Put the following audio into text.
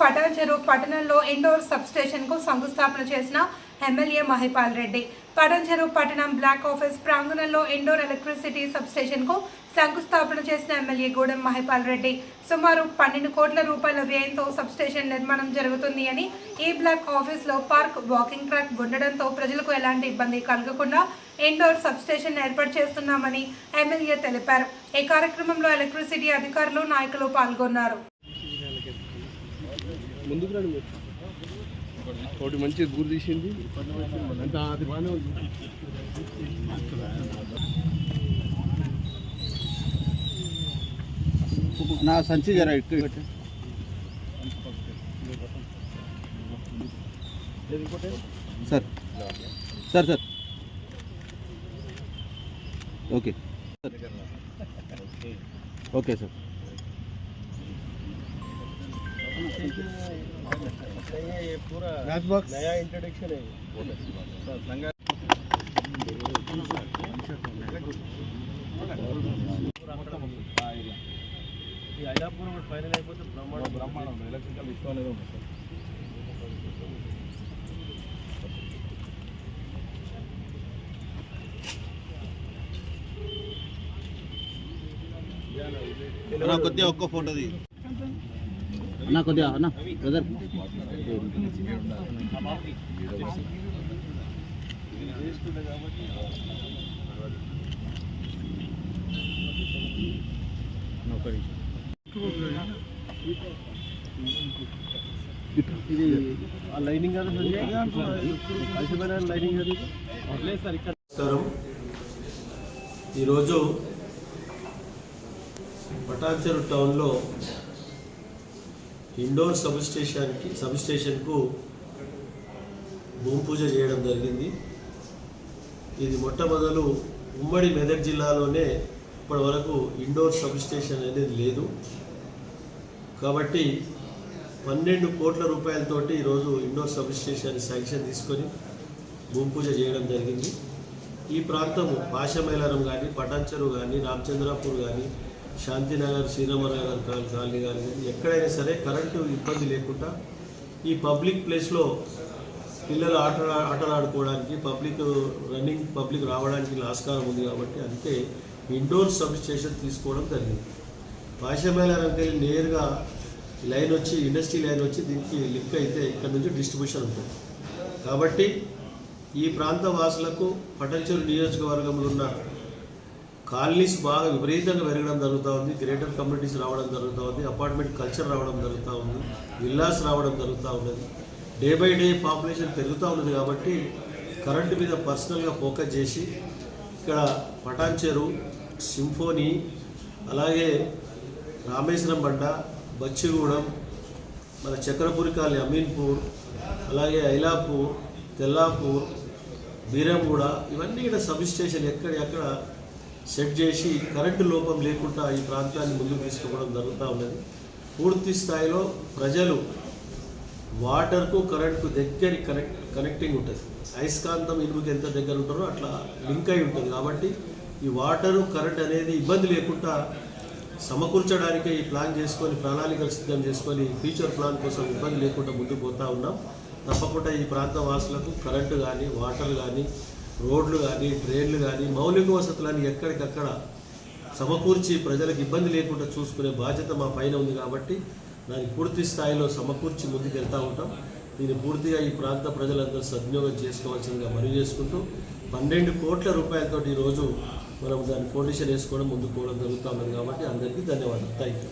పటాన్ చెరువు పట్టణంలో ఇండోర్ సబ్స్టేషన్కు శంకుస్థాపన చేసిన ఎమ్మెల్యే మహిపాల్ రెడ్డి. పటాన్ చెరువు పట్టణం బ్లాక్ ఆఫీస్ ప్రాంగణంలో ఇండోర్ ఎలక్ట్రిసిటీ సబ్స్టేషన్కు శంకుస్థాపన చేసిన ఎమ్మెల్యే గూడెం మహిపాల్ రెడ్డి. సుమారు పన్నెండు కోట్ల రూపాయల వ్యయంతో సబ్స్టేషన్ నిర్మాణం జరుగుతుంది అని ఈ బ్లాక్ ఆఫీస్లో పార్క్ వాకింగ్ ట్రాక్ ఉండడంతో ప్రజలకు ఎలాంటి ఇబ్బంది కలగకుండా ఇండోర్ సబ్స్టేషన్ ఏర్పాటు చేస్తున్నామని ఎమ్మెల్యే తెలిపారు. ఈ కార్యక్రమంలో ఎలక్ట్రిసిటీ అధికారులు నాయకులు పాల్గొన్నారు. ముందుకు రండి మీరు. ఒకటి మంచి గురి తీసింది. అది బాగానే ఉంది. నా సంచి జర ఎక్కువ sir. Sir okay. Okay sir. Okay sir match box నయా ఇంట్రడక్షన్ ఈ ఐలాపూర్ ఫైనల్ అయిపోతే బ్రహ్మాండం బ్రహ్మాండం ఎలక్ట్రికల్ ఇష్టం అనేది ఉంటుంది సార్ అన్న కొద్దిగా ఒక్క ఫోటో తీ అన్న కొద్దిగా అన్న బ్రదర్ ఇది ఆ లైనింగ్ నమస్కారం. ఈరోజు పటాన్చెరు టౌన్లో ఇండోర్ సబ్ స్టేషన్కి సబ్ స్టేషన్కు భూమి పూజ చేయడం జరిగింది. ఇది మొట్టమొదలు ఉమ్మడి మెదక్ జిల్లాలోనే ఇప్పటివరకు ఇండోర్ సబ్ స్టేషన్ అనేది లేదు. కాబట్టి పన్నెండు కోట్ల రూపాయలతోటి ఈరోజు ఇండోర్ సబ్ స్టేషన్ శాంక్షన్ తీసుకొని భూమి పూజ చేయడం జరిగింది. ఈ ప్రాంతము పాషమైలారం కానీ పటాన్చెరు కానీ రామచంద్రాపూర్ కానీ శాంతినగర్ శ్రీరామనగర్ కాలనీ కానీ ఎక్కడైనా సరే కరెంటు ఇబ్బంది లేకుండా ఈ పబ్లిక్ ప్లేస్లో పిల్లలు ఆట ఆటలు ఆడుకోవడానికి పబ్లిక్ రన్నింగ్ పబ్లిక్ రావడానికి ఆస్కారం ఉంది కాబట్టి అందుకే ఇండోర్ సబ్ స్టేషన్ తీసుకోవడం జరిగింది. పాషమైలారంకి నేరుగా లైన్ వచ్చి ఇండస్ట్రీ లైన్ వచ్చి దీనికి లింక్ అయితే ఇక్కడ నుంచి డిస్ట్రిబ్యూషన్ ఉంటుంది. కాబట్టి ఈ ప్రాంత వాసులకు పటంచెరు నియోజకవర్గంలో ఉన్న కాలనీస్ బాగా విపరీతంగా పెరగడం జరుగుతూ ఉంది. గ్రేటర్ కమ్యూనిటీస్ రావడం జరుగుతూ ఉంది. అపార్ట్మెంట్ కల్చర్ రావడం జరుగుతూ ఉంది. విల్లాస్ రావడం జరుగుతూ ఉన్నది. డే బై డే పాపులేషన్ పెరుగుతూ ఉన్నది కాబట్టి కరెంటు మీద పర్సనల్గా ఫోకస్ చేసి ఇక్కడ పటాన్చెరు సింఫోనీ అలాగే రామేశ్వరం బండ బచ్చిగూడెం మన చక్రపురికాలి అమీన్పూర్ అలాగే ఐలాపూర్ తెల్లాపూర్ బీరంగూడ ఇవన్నీ ఇక్కడ సబ్ స్టేషన్ ఎక్కడ ఎక్కడ సెట్ చేసి కరెంటు లోపం లేకుండా ఈ ప్రాంతాన్ని ముందుకు తీసుకోవడం జరుగుతూ ఉన్నది. పూర్తి స్థాయిలో ప్రజలు వాటర్కు కరెంట్కు దగ్గర కనెక్ట్ కనెక్టింగ్ ఉంటుంది. అయస్కాంతం ఇనుముకి ఎంత దగ్గర ఉంటారో అట్లా లింక్ అయి ఉంటుంది. కాబట్టి ఈ వాటరు కరెంట్ అనేది ఇబ్బంది లేకుండా సమకూర్చడానికే ఈ ప్లాన్ చేసుకొని ప్రణాళికలు సిద్ధం చేసుకొని ఫ్యూచర్ ప్లాన్ కోసం ఇబ్బంది లేకుండా ముందుకు పోతా ఉన్నాం. తప్పకుండా ఈ ప్రాంత వాసులకు కరెంటు కానీ వాటర్ కానీ రోడ్లు కానీ డ్రైన్లు కానీ మౌలిక వసతులని ఎక్కడికక్కడ సమకూర్చి ప్రజలకు ఇబ్బంది లేకుండా చూసుకునే బాధ్యత మా పైన ఉంది కాబట్టి దాన్ని పూర్తి స్థాయిలో సమకూర్చి ముందుకు వెళ్తూ ఉంటాం. దీన్ని పూర్తిగా ఈ ప్రాంత ప్రజలందరూ సద్వినియోగం చేసుకోవాల్సిందిగా మనవి చేసుకుంటూ పన్నెండు కోట్ల రూపాయలతోటి ఈరోజు మనం దాన్ని ఫౌండేషన్ వేసుకోవడం ముందుకు పోవడం జరుగుతూ ఉన్నది కాబట్టి అందరికీ ధన్యవాదాలు. Thank you